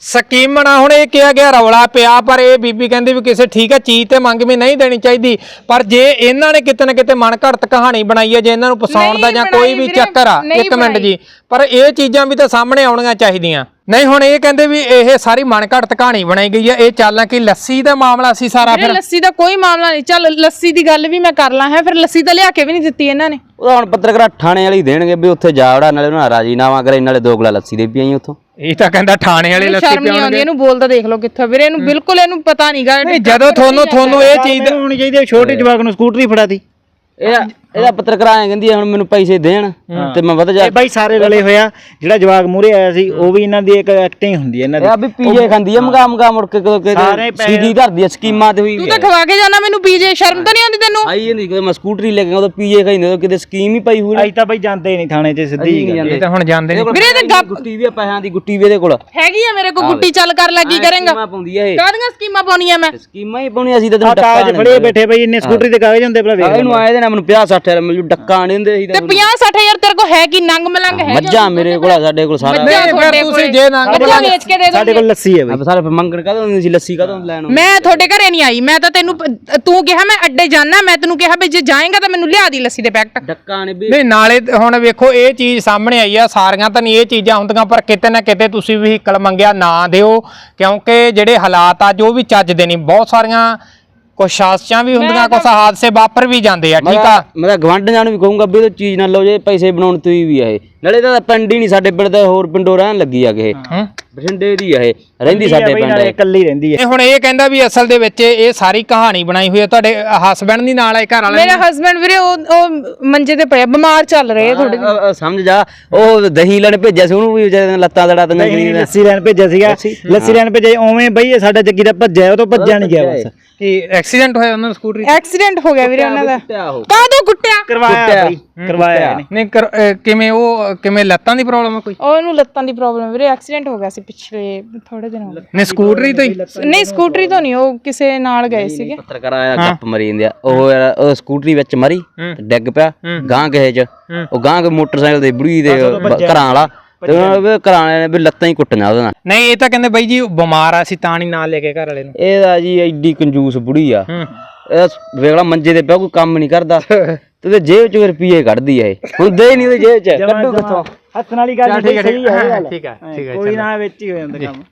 [SPEAKER 2] ਸਕੀਮ ਬਣਾ ਹੁਣ ਇਹ ਕਿਹਾ ਗਿਆ ਰੌਲਾ ਪਿਆ ਪਰ ਇਹ ਬੀਬੀ ਕਹਿੰਦੀ ਵੀ ਕਿਸੇ ਠੀਕ ਹੈ ਚੀਜ਼ ਤੇ ਮੰਗ ਵੀ ਨਹੀਂ ਦੇਣੀ ਚਾਹੀਦੀ। ਪਰ ਜੇ ਇਹਨਾਂ ਨੇ ਕਿਤੇ ਨਾ ਕਿਤੇ ਮਨ ਘੜਤ ਕਹਾਣੀ ਬਣਾਈ ਹੈ ਜੇ ਇਹਨਾਂ ਨੂੰ ਫਸਾਉਣ ਦਾ ਜਾਂ ਕੋਈ ਵੀ ਚੱਕਰ ਆ ਇੱਕ ਮਿੰਟ। ਜੀ। ਪਰ ਇਹ ਚੀਜ਼ਾਂ ਵੀ ਤਾਂ ਸਾਹਮਣੇ ਆਉਣੀਆਂ ਚਾਹੀਦੀਆਂ। ਨਹੀਂ ਹੁਣ ਇਹ ਕਹਿੰਦੇ ਵੀ ਇਹ ਸਾਰੀ ਮਨ ਘੜਤ ਕਹਾਣੀ ਬਣਾਈ ਗਈ ਹੈ ਇਹ ਚੱਲਾਂ ਕਿ ਲੱਸੀ ਦਾ ਮਾਮਲਾ ਸੀ ਸਾਰਾ ਫਿਰ।
[SPEAKER 1] ਲੱਸੀ ਦਾ ਕੋਈ ਮਾਮਲਾ ਨਹੀਂ। ਚੱਲ ਲੱਸੀ ਦੀ ਗੱਲ ਵੀ ਮੈਂ ਕਰ ਲਾਂ ਹੈ। ਫਿਰ ਲੱਸੀ ਤਾਂ ਲਿਆ ਕੇ ਵੀ ਨਹੀਂ ਦਿੱਤੀ ਇਹਨਾਂ ਨੇ।
[SPEAKER 3] ਉਹਦਾ ਹੁਣ ਪੱਤਰਕਾਰ ਥਾਣੇ ਵਾਲੀ ਦੇਣਗੇ ਵੀ ਉੱਥੇ ਜਾ ਵੜਾ ਨਾਲੇ ਉਹਨਾਂ ਰਾਜੀਨਾਮਾ ਕਰੇ ਨਾਲੇ ਦੋ ਗਲਾ ਲੱਸੀ ਦੇ ਪਿਆਈ ਉੱਥੋਂ।
[SPEAKER 2] ਇਹ ਤਾਂ ਕਹਿੰਦਾ ਥਾਣੇ ਵਾਲੇ ਲੱਸੀ
[SPEAKER 1] ਸ਼ਰਮ ਨਹੀਂ ਆਉਂਦੀ ਇਹਨੂੰ ਬੋਲਦਾ ਦੇਖ ਲਓ ਕਿੱਥੋਂ ਵੀਰੇ ਇਹਨੂੰ ਬਿਲਕੁਲ ਇਹਨੂੰ ਪਤਾ ਨਹੀਂਗਾ
[SPEAKER 2] ਨਹੀਂ ਜਦੋਂ ਤੁਹਾਨੂੰ ਤੁਹਾਨੂੰ ਇਹ ਚੀਜ਼ ਦਾ
[SPEAKER 4] ਹੋਣੀ ਚਾਹੀਦੀ ਹੈ, ਛੋਟੇ ਜਵਾਕ ਨੂੰ ਸਕੂਟਰੀ ਫੜਾਤੀ।
[SPEAKER 3] ਇਹਦਾ ਇਹਦਾ ਪੱਤਰਕਾਰ ਐਂ ਕਹਿੰਦੀ ਹੈ, ਹੁਣ ਮੈਨੂੰ ਪੈਸੇ ਦੇਣ ਤੇ ਮੈਂ ਵਧ ਜਾ
[SPEAKER 4] ਇਹ ਬਾਈ ਸਾਰੇ ਰਲੇ ਹੋਇਆ ਜਿਹੜਾ ਜਵਾਕ ਮੂਰੇ ਆਇਆ ਸੀ ਉਹ ਵੀ ਇਹਨਾਂ ਦੀ ਇੱਕ ਐਕਟਿੰਗ ਹੁੰਦੀ ਹੈ ਇਹਨਾਂ
[SPEAKER 3] ਇਹ ਆ
[SPEAKER 4] ਦੀ
[SPEAKER 3] ਵੀ ਪੀਏ ਖਾਂਦੀ ਹੈ। ਮਗਾ ਮਗਾ ਮੁੜ ਕੇ ਕਦੋਂ
[SPEAKER 4] ਸਾਰੇ
[SPEAKER 3] ਕਿਤੇ ਸੀਡੀ ਧਰਦੀ ਹੈ ਸਕੀਮਾਂ ਤੇ ਹੋਈ
[SPEAKER 1] ਤੂੰ ਤਾਂ ਖਵਾ ਕੇ ਜਾਣਾ ਮੈਨੂੰ ਪੀਜੇ ਸ਼ਰਮ ਤਾਂ ਨਹੀਂ ਆਉਂਦੀ ਤੈਨੂੰ?
[SPEAKER 3] ਆਈ ਜਾਂਦੀ ਕਦੇ ਮੈਂ ਸਕੂਟਰੀ ਲੈ ਕੇ ਉਦੋਂ ਪੀਏ ਖਾਈ ਉਦੋਂ ਕਿਤੇ ਸਕੀਮ ਹੀ ਪਈ ਹੋਈ
[SPEAKER 4] ਅਸੀਂ ਤਾਂ ਬਾਈ ਜਾਂਦੇ ਨਹੀਂ ਥਾਣੇ 'ਚ ਸਿੱਧੀ ਜੀ ਗੱਲ।
[SPEAKER 2] ਇਹ ਤਾਂ ਹੁਣ ਜਾਂਦੇ ਨਹੀਂ।
[SPEAKER 1] ਵੀਰੇ ਤੇ ਗੱਪ
[SPEAKER 3] ਗੁੱਟੀ ਵੀ ਆ ਪੈਸਿਆਂ ਦੀ ਗੁੱਟੀ ਵੀ ਇਹਦੇ ਕੋਲ।
[SPEAKER 1] ਹੈਗੀ ਆ ਮੇਰੇ ਕੋਲ ਗੁੱਟੀ ਚੱਲ ਕਰ ਲੱਗੀ ਕਰੇਗਾ।
[SPEAKER 3] ਸਕੀਮਾਂ ਪਾਉਂਦੀ ਹੈ ਇਹ।
[SPEAKER 1] ਕਾਹਦੀਆਂ ਸਕੀਮਾਂ ਪਾਉਣੀਆਂ ਮੈਂ?
[SPEAKER 3] ਸਕੀਮਾਂ ਹੀ ਪਾਉਣੀਆਂ ਸੀ ਤਾਂ
[SPEAKER 4] ਆ
[SPEAKER 3] ਤੈਨੂੰ
[SPEAKER 4] ਕਾਗਜ਼ ਫੜੇ ਬੈਠੇ ਬਈ ਇੰਨੇ ਸਕੂਟਰੀ ਦੇ ਕਾਗਜ਼ ਹੁੰਦੇ ਭਲਾ ਵੇਖ
[SPEAKER 3] ਇਹਨੂੰ ਆਏ ਦੇ ਨਾ ਮੈਨੂੰ 50 60000 ਮਿਲ ਜੂ ਡੱਕਾ ਨਹੀਂ ਦਿੰਦੇ ਸੀ
[SPEAKER 1] ਤੇ 50 60000 ਤੇਰੇ ਕੋਲ ਹੈ ਕੀ ਨੰਗ ਮਲੰਗ ਹੈ
[SPEAKER 3] ਮੱਝਾਂ ਮੇਰੇ ਕੋਲ ਆ, ਸਾਡੇ ਕੋਲ ਸਾਰਾ।
[SPEAKER 1] ਮੱਝਾਂ
[SPEAKER 2] ਫਿਰ
[SPEAKER 1] ਤੁਹਾਡੇ
[SPEAKER 2] ਤੁਸੀਂ
[SPEAKER 1] ਕੋਲ।
[SPEAKER 2] ਜੇ ਨੰਗ
[SPEAKER 1] ਮੱਝਾਂ ਵੇਚ ਕੇ ਦੇ
[SPEAKER 4] ਸਾਡੇ
[SPEAKER 1] ਦੋਗੇ।
[SPEAKER 4] ਕੋਲ ਲੱਸੀ ਹੈ ਬਈ।
[SPEAKER 3] ਸਾਰੇ ਮੰਗਣ ਕਦੋਂ ਹੁੰਦੀ ਸੀ? ਲੱਸੀ ਕਦੋਂ ਲੈਣ?
[SPEAKER 1] ਮੈਂ ਤੁਹਾਡੇ ਘਰੇ ਨਹੀਂ ਆਈ ਮੈਂ ਤਾਂ ਤੈਨੂੰ ਤੂੰ ਕਿਹਾ ਮੈਂ ਅੱਡੇ ਜਾਣਾ ਮੈਂ ਤੈਨੂੰ ਕਿਹਾ ਵੀ ਜੇ ਜਾਏਗਾ ਤਾਂ ਮੈਨੂੰ ਲਿਆ ਦੀ ਲੱਸੀ ਦੇ ਪੈਕਟ।
[SPEAKER 3] ਡੱਕਾ ਨੇ ਵੀ
[SPEAKER 2] ਨਹੀਂ ਨਾਲੇ ਹੁਣ ਵੇਖੋ ਇਹ ਚੀਜ਼ ਸਾਹਮਣੇ ਆਈ ਆ ਸਾਰੀਆਂ ਤਾਂ ਨਹੀਂ ਇਹ ਚੀਜ਼ਾਂ ਹੁੰਦੀਆਂ ਪਰ ਕਿਤੇ ਨਾ ਕਿਤੇ ਤੁਸੀਂ ਵਹੀਕਲ ਮੰਗਿਆ ਨਾ ਦਿਓ ਕਿਉਂਕਿ ਜਿਹੜੇ ਹਾਲਾਤ ਆ ਜੋ ਵੀ ਚੱਜਦੇ ਨਹੀਂ ਬਹੁਤ ਸਾਰੀਆਂ ਕੁਛ ਸ਼ਾਸਕਾਂ ਵੀ ਹੁੰਦੀਆਂ ਕੁਛ ਹਾਦਸੇ ਵਾਪਰ ਵੀ ਜਾਂਦੇ ਆ ਠੀਕ ਆ?
[SPEAKER 3] ਮੈਂ ਤਾਂ ਗਵਾਂਢੀਆਂ ਨੂੰ ਵੀ ਕਹੂੰਗਾ ਵੀ ਇਹ ਚੀਜ਼ ਨਾ ਲਓ ਜੇ ਪੈਸੇ ਬਣਾਉਣ ਤੁਸੀਂ ਵੀ ਆ ਇਹ। ਨਾਲੇ ਤਾਂ ਪਿੰਡ ਹੀ ਨਹੀਂ ਸਾਡੇ ਪਿੰਡ ਦਾ ਹੋਰ ਪਿੰਡੋਂ ਰਹਿਣ ਲੱਗੀ ਆ ਇਹ।
[SPEAKER 2] ਹੂੰ।
[SPEAKER 3] ਬਠਿੰਡੇ ਦੀ ਆ ਇਹ ਰਹਿੰਦੀ ਸਾਡੇ ਪਿੰਡ
[SPEAKER 4] ਨਾਲੇ
[SPEAKER 3] ਇਹ।
[SPEAKER 4] ਇਕੱਲੀ ਰਹਿੰਦੀ ਹੈ
[SPEAKER 2] ਹੁਣ ਇਹ ਕਹਿੰਦਾ ਵੀ ਅਸਲ ਦੇ ਵਿੱਚ ਇਹ ਸਾਰੀ ਕਹਾਣੀ ਬਣਾਈ ਹੋਈ ਹੈ ਤੁਹਾਡੇ ਹਸਬੰਡ ਦੀ ਨਾਲ ਹੈ ਘਰ ਵਾਲੇ
[SPEAKER 1] ਮੇਰਾ ਹਸਬੰਡ ਵੀਰੇ ਉਹ ਉਹ ਮੰਜੇ ਤੇ ਪਿਆ ਬਿਮਾਰ ਚੱਲ ਰਹੇ ਥੋੜੇ
[SPEAKER 3] ਸਮਝ ਜਾ ਉਹ ਦਹੀਂ ਲੈਣ ਭੇਜਿਆ ਸੀ ਉਹਨੂੰ ਵੀ ਵਿਚਾਰੇ ਲੱਤਾਂ ਦੜਾ ਤੰਗੀਆਂ
[SPEAKER 4] ਨਹੀਂ ਲੱਸੀ ਲੈਣ ਭੇਜਿਆ ਸੀਗਾ। ਲੱਸੀ? ਲੈਣ ਭੇਜਿਆ ਉਵੇਂ ਬਈ ਸਾਡਾ ਜੱਗੀ ਦਾ ਭੱਜਿਆ ਉਹ ਤੋਂ ਭੱਜਿਆ ਨਹੀਂ ਗਿਆ ਬਸ।
[SPEAKER 2] ਕੀ ਐਕਸੀਡੈਂਟ ਹੋਇਆ ਉਹਨਾਂ ਦਾ ਸਕੂਟਰੀ
[SPEAKER 1] ਐਕਸੀਡੈਂਟ ਹੋ ਗਿਆ ਵੀਰੇ ਉਹਨਾਂ ਦਾ।
[SPEAKER 3] ਕੁੱਟਿਆ ਉਹ
[SPEAKER 1] ਕਾਹਦੋਂ ਕੁੱਟਿਆ
[SPEAKER 4] ਕਰਵਾਇਆ ਬਈ ਕਰਵਾਇਆ। ਇਹਨੇ
[SPEAKER 2] ਨਹੀਂ ਕਰ- ਅਹ ਕਿਵੇਂ ਉਹ ਕਿਵੇਂ ਲੱਤਾਂ ਦੀ ਪ੍ਰੋਬਲਮ ਹੈ ਕੋਈ?
[SPEAKER 1] ਉਹਨੂੰ ਲੱਤਾਂ ਦੀ ਪ੍ਰੋਬਲਮ ਵੀਰੇ ਐਕਸੀਡੈਂਟ ਹੋ ਗਿਆ ਸੀ ਪਿਛਲੇ ਥੋੜੇ ਦਿਨ ਹੋ ਗਏ
[SPEAKER 2] ਨਹੀਂ ਸਕੂਟਰੀ ਤੋਂ ਹੀ।
[SPEAKER 1] ਨਹੀਂ ਸਕੂਟਰੀ ਤੋਂ ਨਹੀਂ ਉਹ ਕਿਸੇ ਨਾਲ ਗਏ ਸੀਗੇ।
[SPEAKER 3] ਪੱਤਰਕਾਰ ਆਇਆ ਗੱਪ ਮਰੀ ਜਾਂਦੇ ਆ। ਉਹ ਯਾਰ ਉਹ ਸਕੂਟਰੀ ਵਿੱਚ ਮਰੀ ਤੇ ਡਿੱਗ ਪਿਆ ਗਾਂ ਕਿਸੇ ਚ। ਉਹ ਗਾਂ ਕੇ ਮੋਟਰਸਾਈਕਲ ਦੇ ਬੁੜੀ ਦੇ ਘਰਾਂ ਵਾਲਾ। ਤੇ ਉਹਨਾਂ ਨੇ ਵੀ ਘਰਾਂ ਵਾਲਿਆਂ ਨੇ ਵੀ ਲੱਤਾਂ ਹੀ ਕੁੱਟੀਆਂ ਉਹਦੇ ਨਾਲ।
[SPEAKER 2] ਨਹੀਂ ਇਹ ਤਾਂ ਕਹਿੰਦੇ ਬਾਈ ਜੀ ਉਹ ਬਿਮਾਰ ਆ ਸੀ ਤਾਂ ਨਹੀਂ ਨਾਲ ਲੈ ਕੇ ਘਰ ਵਾਲੇ ਨੂੰ।
[SPEAKER 3] ਇਹਦਾ ਜੀ ਐਡੀ ਕੰਜੂਸ ਬੁੜੀ ਆ। ਵੇਖਲਾ ਮੰਜੇ ਤੇ ਪਿਆ ਕੋਈ ਕੰਮ ਨਹੀਂ ਕਰਦਾ। ਤੇ ਉਹਦੇ ਜੇਬ ਚ ਰੁਪਏ ਕੱਢਦੀ ਇਹ। ਹੁੰਦੇ ਹੀ ਨਹੀਂ ਉਹਦੇ ਜੇਬ ਚ। ਕੱਢੂ ਕਿੱਥੋਂ?
[SPEAKER 4] ਹੱਥ ਨਾਲ ਹੀ ਗੱਲ
[SPEAKER 2] ਠੀਕ ਹੈ
[SPEAKER 4] ਸਹੀ
[SPEAKER 2] ਠੀਕ
[SPEAKER 4] ਹੈ।
[SPEAKER 2] ਠੀਕ ਹੈ ਠੀਕ ਹੈ
[SPEAKER 4] ਕੋਈ ਨਾ ਵਿੱਚ ਹੀ ਹੋ ਜਾਂਦਾ ਕੰਮ।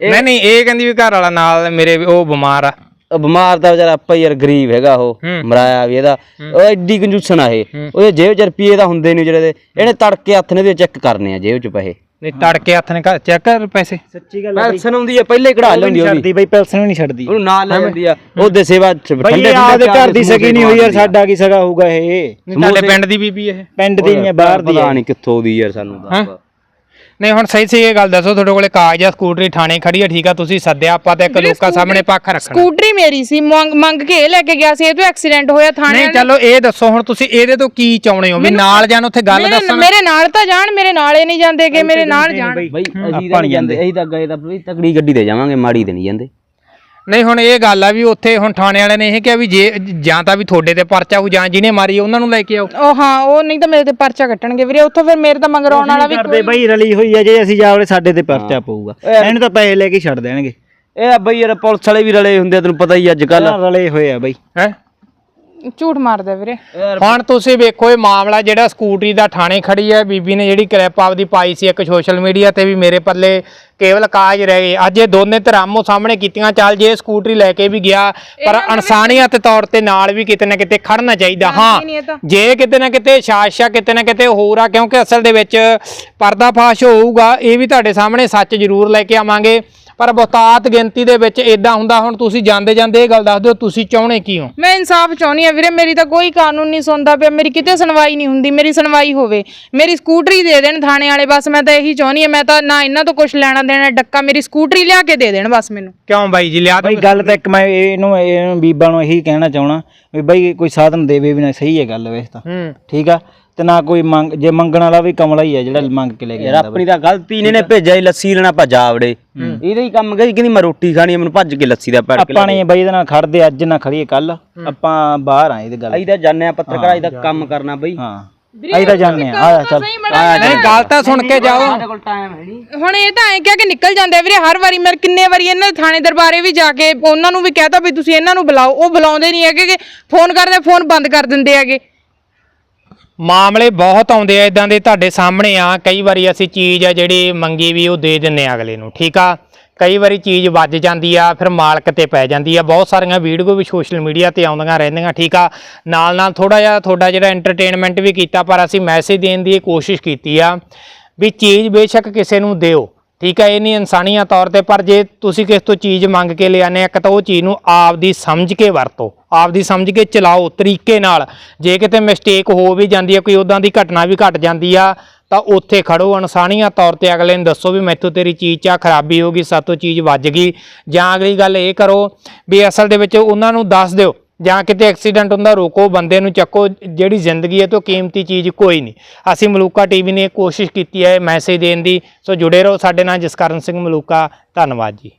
[SPEAKER 2] ਨਹੀਂ ਨਹੀਂ ਇਹ ਕਹਿੰਦੀ ਵੀ ਘਰ ਵਾਲਾ ਨਾਲ ਮੇਰੇ ਵੀ ਉਹ ਬਿਮਾਰ ਆ।
[SPEAKER 3] ਉਹ ਬਿਮਾਰ ਦਾ ਵਿਚਾਰਾ ਆਪਾ ਯਾਰ ਗਰੀਬ ਹੈਗਾ ਉਹ। ਮਰਾਇਆ ਵੀ ਇਹਦਾ। ਉਹ ਐਡੀ ਕੰਜੂਸਣ ਆ ਇਹ। ਉਹਦੇ ਜੇਬ ਚ ਰੁਪਏ ਤਾਂ ਹੁੰਦੇ ਨਹੀਂ ਜਿਹੜੇ ਇਹਨੇ ਤੜਕੇ ਹੱਥ ਨੇ ਦੇ ਚੈੱਕ ਕਰਨੇ ਆ ਜੇਬ ਚ ਪੈਸੇ।
[SPEAKER 2] ਨਹੀਂ ਤੜਕੇ ਹੱਥ ਨੇ ਘਰ ਚੈੱਕ ਕਰ ਪੈਸੇ।
[SPEAKER 4] ਸੱਚੀ ਗੱਲ ਹੈ
[SPEAKER 3] ਪੈਨਸ਼ਨ ਹੁੰਦੀ ਆ ਪਹਿਲੇ ਕਢਾ ਲੈਂਦੀ ਉਹਦੀ
[SPEAKER 4] ਛੱਡਦੀ ਬਈ ਪੈਲਸਨ ਵੀ ਨਹੀਂ ਛੱਡਦੀ।
[SPEAKER 3] ਉਹਨੂੰ ਨਾਲ ਲੈ ਜਾਂਦੀ ਆ। ਉਹਦੇ ਸੇਵਾ ਚ
[SPEAKER 4] ਬਈ ਆਪਦੇ ਘਰ ਦੀ ਸਗੀ ਨਹੀਂ ਹੋਈ ਯਾਰ ਸਾਡਾ ਕੀ ਸਗਾ ਹੋਊਗਾ ਇਹ?
[SPEAKER 2] ਨਹੀਂ ਤੁਹਾਡੇ ਪਿੰਡ ਦੀ ਬੀਬੀ ਇਹ।
[SPEAKER 4] ਪਿੰਡ ਦੀ ਨਹੀਂ ਬਾਹਰ ਦੀ
[SPEAKER 3] ਪਤਾ ਨਹੀਂ ਕਿੱਥੋਂ ਦੀ ਯਾਰ ਸਾਨੂੰ ਤਾਂ
[SPEAKER 2] ਨਹੀਂ ਹੁਣ ਸਹੀ ਸਹੀ ਇਹ ਗੱਲ ਦੱਸੋ ਤੁਹਾਡੇ ਕੋਲੇ ਕਾਗਜ਼ ਆ ਸਕੂਟਰੀ ਥਾਣੇ ਖੜੀ ਆ ਠੀਕ ਆ ਤੁਸੀਂ ਸੱਦਿਆ ਆਪਾਂ ਤੇ ਇੱਕ ਲੋਕਾਂ ਸਾਹਮਣੇ ਪੱਖ ਰੱਖਣਾ।
[SPEAKER 1] ਸਕੂਟਰੀ ਮੇਰੀ ਸੀ ਮੰਗ ਮੰਗ ਕੇ ਇਹ ਲੈ ਕੇ ਗਿਆ ਸੀ ਇਹ ਤੋਂ ਐਕਸੀਡੈਂਟ ਹੋਇਆ ਥਾਣੇ
[SPEAKER 2] ਨਹੀਂ ਚਲੋ ਇਹ ਦੱਸੋ ਹੁਣ ਤੁਸੀਂ ਇਹਦੇ ਤੋਂ ਕੀ ਚਾਹੁੰਦੇ ਹੋ? ਵੀ ਨਾਲ ਜਾਣ ਉੱਥੇ ਗੱਲ
[SPEAKER 1] ਮੇਰੇ
[SPEAKER 2] ਦੱਸਣ।
[SPEAKER 1] ਮੇਰੇ ਨਾਲ ਤਾਂ ਜਾਣ ਮੇਰੇ ਨਾਲ ਇਹ ਨਹੀਂ ਜਾਂਦੇਗੇ ਮੇਰੇ ਨਾਲ ਜਾਣ।
[SPEAKER 3] ਬਈ ਅਸੀਂ ਤਾਂ ਨਹੀਂ ਜਾਂਦੇ ਅਸੀਂ ਤਾਂ ਗਏ ਤਾਂ ਬਈ ਤਕੜੀ ਗੱਡੀ ਤੇ ਜਾਵਾਂਗੇ ਮਾੜੀ ਤੇ ਨਹੀਂ ਜਾਂਦੇ।
[SPEAKER 2] ਨਹੀਂ ਹੁਣ ਇਹ ਗੱਲ ਆ ਵੀ ਉੱਥੇ ਹੁਣ ਥਾਣੇ ਵਾਲੇ ਨੇ ਇਹ ਕਿਹਾ ਵੀ ਜੇ ਜਾਂ ਤਾਂ ਵੀ ਤੁਹਾਡੇ ਤੇ ਪਰਚਾ ਹੋ ਜਾਂ ਜਿਹਨੇ ਮਾਰੀ ਉਹਨਾਂ ਨੂੰ ਲੈ ਕੇ ਆਓ।
[SPEAKER 1] ਉਹ ਹਾਂ ਉਹ ਨਹੀਂ ਤਾਂ ਮੇਰੇ ਤੇ ਪਰਚਾ ਕੱਟਣਗੇ ਵੀਰੇ ਉੱਥੋਂ ਫਿਰ ਮੇਰੇ ਤਾਂ ਮੰਗਰਾਉਣ ਵਾਲਾ ਵੀ
[SPEAKER 4] ਕਰਦੇ ਬਈ ਰਲੀ ਹੋਈ ਹੈ ਜੇ ਅਸੀਂ ਜਾਵਲੇ ਸਾਡੇ ਤੇ ਪਰਚਾ ਪਊਗਾ। ਇਹਨੂੰ ਤਾਂ ਪੈਸੇ ਲੈ ਕੇ ਛੱਡ ਦੇਣਗੇ।
[SPEAKER 3] ਇਹ ਆ ਬਈ ਯਾਰ ਪੁਲਿਸ ਵਾਲੇ ਵੀ ਰਲੇ ਹੁੰਦੇ ਆ ਤੈਨੂੰ ਪਤਾ ਹੀ ਅੱਜ ਕੱਲ
[SPEAKER 4] ਰਲੇ ਹੋਏ ਆ ਬਈ।
[SPEAKER 2] ਹੈ?
[SPEAKER 1] ਝੂਠ ਮਾਰਦਾ ਵੀਰੇ।
[SPEAKER 2] ਹੁਣ ਤੁਸੀਂ ਵੇਖੋ ਇਹ ਮਾਮਲਾ ਜਿਹੜਾ ਸਕੂਟਰੀ ਦਾ ਥਾਣੇ ਖੜੀ ਹੈ। ਬੀਬੀ ਨੇ ਜਿਹੜੀ ਕਲਿੱਪ ਆਪਦੀ ਪਾਈ ਸੀ ਇੱਕ ਸੋਸ਼ਲ ਮੀਡੀਆ ਤੇ ਵੀ ਮੇਰੇ ਪੱਲੇ ਕੇਵਲ ਕਾਜ ਰਹਿ ਗਏ। ਅੱਜ ਇਹ ਦੋਨੇ ਧਰਾਮੋ ਸਾਹਮਣੇ ਕੀਤੀਆਂ। ਚੱਲ ਜੇ ਸਕੂਟਰੀ ਲੈ ਕੇ ਵੀ ਗਿਆ ਪਰ ਇਨਸਾਨੀਅਤ ਤੌਰ ਤੇ ਨਾਲ ਵੀ ਕਿਤੇ ਨਾ ਕਿਤੇ ਖੜਨਾ ਚਾਹੀਦਾ। ਹਾਂ ਜੇ ਕਿਤੇ ਨਾ ਕਿਤੇ ਸ਼ਾਸ਼ਾ ਕਿਤੇ ਨਾ ਕਿਤੇ ਹੋਰ ਆ ਕਿਉਂਕਿ ਅਸਲ ਦੇ ਵਿੱਚ ਪਰਦਾਫਾਸ਼ ਹੋਊਗਾ ਇਹ ਵੀ ਤੁਹਾਡੇ ਸਾਹਮਣੇ ਸੱਚ ਜ਼ਰੂਰ ਲੈ ਕੇ ਆਵਾਂਗੇ। ਪਰ ਬਹੁਤਾਤ ਗਿਣਤੀ ਦੇ ਵਿੱਚ ਇਦਾਂ ਹੁੰਦਾ ਹੁਣ ਤੁਸੀਂ ਜਾਂਦੇ ਜਾਂਦੇ ਇਹ ਗੱਲ ਦੱਸ ਦਿਓ ਤੁਸੀਂ ਚਾਹੁੰਦੇ ਕੀ ਹੋ?
[SPEAKER 1] ਮੈਂ ਇਨਸਾਫ ਚਾਹੁੰਦੀ ਆ ਵੀਰੇ ਮੇਰੀ ਤਾਂ ਕੋਈ ਕਾਨੂੰਨ ਨਹੀਂ ਸੁਣਦਾ ਪਿਆ ਮੇਰੀ ਕਿਤੇ ਸੁਣਵਾਈ ਨਹੀਂ ਹੁੰਦੀ ਮੇਰੀ ਸੁਣਵਾਈ ਹੋਵੇ। ਮੇਰੀ ਸਕੂਟਰੀ ਦੇ ਦੇਣ ਥਾਣੇ ਵਾਲੇ ਬਸ ਮੈਂ ਤਾਂ ਇਹੀ ਚਾਹੁੰਦੀ ਆ ਮੈਂ ਤਾਂ ਨਾ ਇਹਨਾਂ ਤੋਂ ਕੁਝ ਲੈਣਾ ਦੇਣਾ ਡੱਕਾ ਮੇਰੀ ਸਕੂਟਰੀ ਲਿਆ ਕੇ ਦੇ ਦੇਣ ਬਸ ਮੈਨੂੰ।
[SPEAKER 2] ਕਿਉਂ ਬਾਈ ਜੀ ਲਿਆ
[SPEAKER 4] ਬਈ ਗੱਲ ਤਾਂ ਇੱਕ ਮੈਂ ਇਹਨੂੰ ਇਹਨੂੰ ਬੀਬਾ ਨੂੰ ਇਹੀ ਕਹਿਣਾ ਚਾਹਣਾ ਵੀ ਬਈ ਕੋਈ ਸਾਧਨ ਦੇਵੇ ਵੀ ਨਾ ਸਹੀ ਹੈ ਗੱਲ ਵੈਸੇ ਤਾਂ। ਠੀਕ ਆ? ਤੇ ਨਾ ਕੋਈ ਮੰਗ ਜੇ ਮੰਗਣ ਵਾਲਾ ਵੀ ਕਮਲਾ ਹੀ ਹੈ ਜਿਹੜਾ ਮੰਗ ਕੇ ਲੈ ਕੇ
[SPEAKER 3] ਯਾਰ ਆਪਣੀ ਤਾਂ ਗਲਤੀ ਨੇ ਨੇ ਭੇਜਿਆ ਹੀ ਲੱਸੀ ਲੈਣਾ ਭੱਜਾ ਆਵੜੇ ਇਹਦੇ ਹੀ ਕੰਮ ਗਈ ਕਹਿੰਦੀ ਮੈਂ ਰੋਟੀ ਖਾਣੀ ਆ, ਮੈਨੂੰ ਭੱਜ ਕੇ ਲੱਸੀ ਦਾ ਪੈੜ ਕੇ
[SPEAKER 4] ਆਪਾਂ ਨੇ ਬਈ ਇਹਦੇ ਨਾਲ ਖੜਦੇ ਅੱਜ ਨਾ ਖੜੀਏ ਕੱਲ ਆਪਾਂ ਬਾਹਰ ਆਏ ਇਹਦੇ ਗੱਲ
[SPEAKER 3] ਅਸੀਂ ਤਾਂ ਜਾਣਦੇ ਆ ਪੱਤਰਕਾਰ ਅਸੀਂ ਤਾਂ ਕੰਮ ਕਰਨਾ ਬਈ।
[SPEAKER 4] ਹਾਂ। ਅਸੀਂ ਤਾਂ ਜਾਣਦੇ ਆ। ਆ ਚੱਲ।
[SPEAKER 2] ਨਹੀਂ ਗੱਲ ਤਾਂ ਸੁਣ ਕੇ ਜਾਓ।
[SPEAKER 3] ਸਾਡੇ ਕੋਲ ਟਾਈਮ ਹੈ ਨਹੀਂ।
[SPEAKER 1] ਹੁਣ ਇਹ ਤਾਂ ਐ ਕਿਹਾ ਕਿ ਨਿਕਲ ਜਾਂਦੇ ਆ ਵੀਰੇ ਹਰ ਵਾਰੀ ਮੈਂ ਕਿੰਨੇ ਵਾਰੀ ਇਹਨਾਂ ਦੇ ਥਾਣੇ ਦਰਬਾਰੇ ਵੀ ਜਾ ਕੇ ਉਹਨਾਂ ਨੂੰ ਵੀ ਕਹਤਾ ਵੀ ਤੁਸੀਂ ਇਹਨਾਂ ਨੂੰ ਬੁਲਾਓ। ਉਹ ਬੁਲਾਉਂਦੇ ਨਹੀਂ ਹੈਗੇ ਕਿ ਫੋਨ ਕਰਦੇ ਫੋਨ ਬੰਦ ਕਰ ਦਿੰਦੇ ਹੈਗੇ।
[SPEAKER 2] ਮਾਮਲੇ ਬਹੁਤ ਆਉਂਦੇ ਆ ਇਦਾਂ ਦੇ ਤੁਹਾਡੇ ਸਾਹਮਣੇ ਆ। ਕਈ ਵਾਰੀ ਅਸੀਂ ਚੀਜ਼ ਆ ਜਿਹੜੀ ਮੰਗੀ ਵੀ ਉਹ ਦੇ ਦਿੰਨੇ ਆ ਅਗਲੇ ਨੂੰ, ਠੀਕ ਆ? ਕਈ ਵਾਰੀ ਚੀਜ਼ ਵੱਜ ਜਾਂਦੀ ਆ, ਫਿਰ ਮਾਲਕ ਤੇ ਪੈ ਜਾਂਦੀ ਆ। ਬਹੁਤ ਸਾਰੀਆਂ ਵੀਡੀਓ ਵੀ ਸੋਸ਼ਲ ਮੀਡੀਆ ਤੇ ਆਉਂਦੀਆਂ ਰਹਿੰਦੀਆਂ, ਠੀਕ ਆ? ਨਾਲ ਨਾਲ ਥੋੜਾ ਜਿਹਾ ਤੁਹਾਡਾ ਜਿਹੜਾ ਐਂਟਰਟੇਨਮੈਂਟ ਵੀ ਕੀਤਾ, ਪਰ ਅਸੀਂ ਮੈਸੇਜ ਦੇਣ ਦੀ ਕੋਸ਼ਿਸ਼ ਕੀਤੀ ਆ ਵੀ ਚੀਜ਼ ਬੇਸ਼ੱਕ ਕਿਸੇ ਨੂੰ ਦਿਓ। ਠੀਕ ਹੈ, ਇਹ ਨਹੀਂ ਇਨਸਾਨੀਅਤ ਤੌਰ ਤੇ, ਪਰ ਜੇ ਤੁਸੀਂ ਕਿਸੇ ਤੋਂ ਚੀਜ਼ ਮੰਗ ਕੇ ਲਿਆਨੇ ਇੱਕ ਤਾਂ ਉਹ ਚੀਜ਼ ਨੂੰ ਆਪ ਦੀ ਸਮਝ ਕੇ ਵਰਤੋ, ਆਪਦੀ ਸਮਝ ਕੇ ਚਲਾਓ ਤਰੀਕੇ ਨਾਲ। ਜੇ ਕਿਤੇ ਮਿਸਟੇਕ ਹੋ ਵੀ ਜਾਂਦੀ ਹੈ, ਕੋਈ ਉਦਾਂ ਦੀ ਘਟਨਾ ਵੀ ਘਟ ਜਾਂਦੀ ਆ, ਤਾਂ ਉੱਥੇ ਖੜੋ। ਇਨਸਾਨੀਅਤ ਤੌਰ ਤੇ ਅਗਲੇ ਨੂੰ ਦੱਸੋ ਵੀ ਮੈਥੋਂ ਤੇਰੀ ਚੀਜ਼ 'ਚ ਆਹ ਖਰਾਬੀ ਹੋ ਗਈ, ਸਾਤੋਂ ਚੀਜ਼ ਵੱਜ ਗਈ। ਜਾਂ ਅਗਲੀ ਗੱਲ ਇਹ ਕਰੋ ਵੀ ਅਸਲ ਦੇ ਵਿੱਚ ਉਹਨਾਂ ਨੂੰ ਦੱਸ ਦਿਓ ਜਾਂ ਕਿਤੇ ਐਕਸੀਡੈਂਟ ਹੁੰਦਾ, ਰੋਕੋ, ਬੰਦੇ ਨੂੰ ਚੱਕੋ, ਜਿਹੜੀ ਜ਼ਿੰਦਗੀ ਹੈ ਤੋਂ ਕੀਮਤੀ ਚੀਜ਼ ਕੋਈ ਨਹੀਂ। ਅਸੀਂ ਮਲੂਕਾ ਟੀਵੀ ਨੇ ਕੋਸ਼ਿਸ਼ ਕੀਤੀ ਹੈ ਮੈਸੇਜ ਦੇਣ ਦੀ। ਸੋ ਜੁੜੇ ਰਹੋ ਸਾਡੇ ਨਾਲ ਜਸਕਰਨ ਸਿੰਘ ਮਲੂਕਾ, ਧੰਨਵਾਦ ਜੀ।